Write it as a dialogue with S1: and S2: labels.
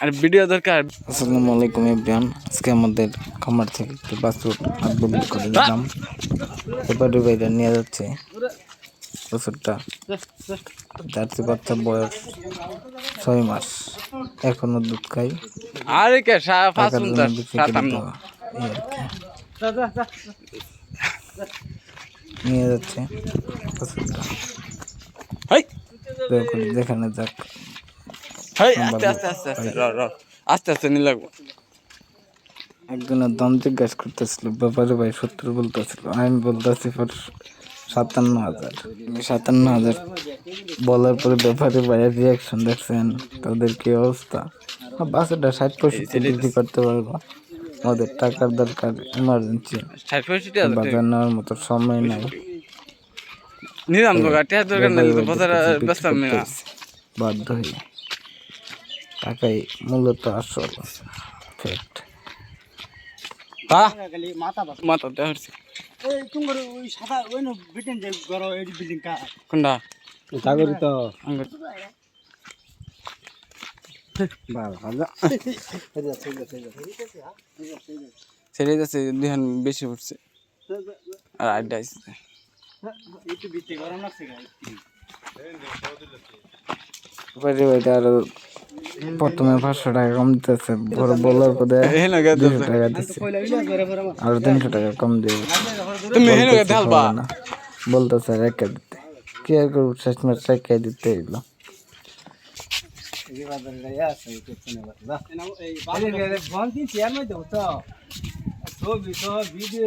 S1: আর video দরকার।
S2: আসসালামু আলাইকুম এভরিওয়ান। আজকে আমাদের খামার থেকে একটি বাছুর করে এবারে বাইরে নিয়ে যাচ্ছে। বাছুরটা জার্সি বাচ্চা বয়স ছয় মাস। এখনও দুধ খাই।
S1: আরে কে
S2: নিয়ে যাচ্ছে বাছুরটা। দেখানো যাক।
S1: হেই আস্তে আস্তে আস্তে আস্তে র র আস্তে আস্তে নি লাগবো।
S2: একজনের দাম জিজ্ঞাসা করতেছিল ব্যাপারে ভাই সত্তর বলতেছিল আমি বলতেছি পর সাতান্ন হাজার। সাতান্ন হাজার বলার পরে ব্যাপারে ভাইয়ের রিয়াকশন দেখছেন তাদের কি অবস্থা? আর বাচ্চাটা ষাট পঁয়ষট্টি বিক্রি করতে পারব। আমাদের টাকার দরকার ইমার্জেন্সি। বাজার নেওয়ার মতো সময় নাই।
S1: নিলাম দরকার নেই বাজারে ব্যস্ত।
S2: বাধ্য হয়ে। টাকাই মূলত আসল ফ্যাক্ট
S3: মাথা
S1: কোনটা?
S3: জাগরি তো।
S1: ছেড়ে যাচ্ছে দুহান বেশি উঠছে। আর আড্ডা আসছে
S2: আরও প্রথমে পাঁচশো টাকা কম দিতেছে বড় বলার
S1: হেন
S2: দুশো টাকা দিচ্ছে আর তিনশো টাকা কম দেবে।
S1: ঢালবা
S2: বলতেছে রেখে দিতে। কি আর করব শেষ মাস রেখে দিতে এগুলো
S3: ভিডিও ভিডিও